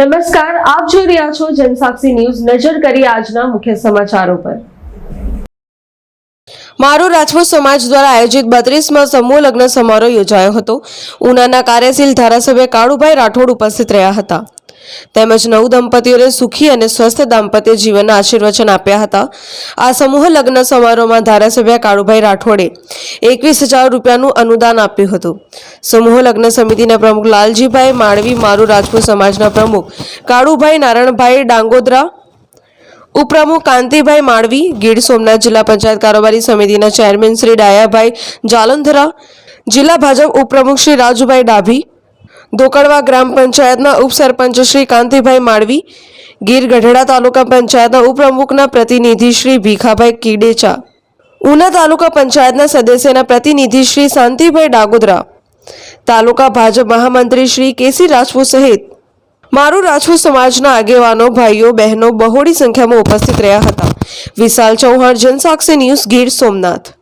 નમસ્કાર, આપ જોઈ રહ્યા છો જનસાક્ષી ન્યૂઝ. નજર કરી આજના મુખ્ય સમાચારો પર. મારો રાજપૂત સમાજ દ્વારા આયોજિત બત્રીસમાં સમૂહ લગ્ન સમારોહ યોજાયો હતો. ઉનાના કાર્યશીલ ધારાસભ્ય કાળુભાઈ રાઠોડ ઉપસ્થિત રહ્યા હતા. તેમજ નવ દંપતીઓને સુખી અને સ્વસ્થ દાંપત્ય જીવનના આશીર્વચન આપ્યા હતા. આ સમૂહ લગ્ન સમારોહમાં ધારાસભ્ય કાળુભાઈ રાઠોડે એકવીસ હજાર રૂપિયાનું અનુદાન આપ્યું હતું. સમૂહ લગ્ન સમિતિના પ્રમુખ લાલજીભાઈ માળવી, મારુ રાજપૂત સમાજના પ્રમુખ કાળુભાઈ નારણભાઈ ડાંગોદરા, ઉપપ્રમુખ કાંતિભાઈ માળવી, ગીર સોમનાથ જિલ્લા પંચાયત કારોબારી સમિતિના ચેરમેન શ્રી ડાયાભાઈ જાલંધરા, જિલ્લા ભાજપ ઉપપ્રમુખ શ્રી રાજુભાઈ ડાભી ધોકડવા ગ્રામ પંચાયતના ઉપસરપંચ શ્રી કાંતિભાઈ માળવી, ગીર ગઢડા તાલુકા પંચાયતના ઉપપ્રમુખના પ્રતિનિધિ શ્રી ભીખાભાઈ કીડેચા, ઉના તાલુકા પંચાયતના સદસ્યના પ્રતિનિધિ શ્રી શાંતિભાઈ ડાગોદરા, તાલુકા ભાજપ મહામંત્રી શ્રી કેસી રાજપૂત સહિત મારું રાજપૂત સમાજના આગેવાનો, ભાઈઓ, બહેનો બહોળી સંખ્યામાં ઉપસ્થિત રહ્યા હતા. વિશાલ ચૌહાણ, જનસાક્ષી ન્યૂઝ ગીર સોમનાથ.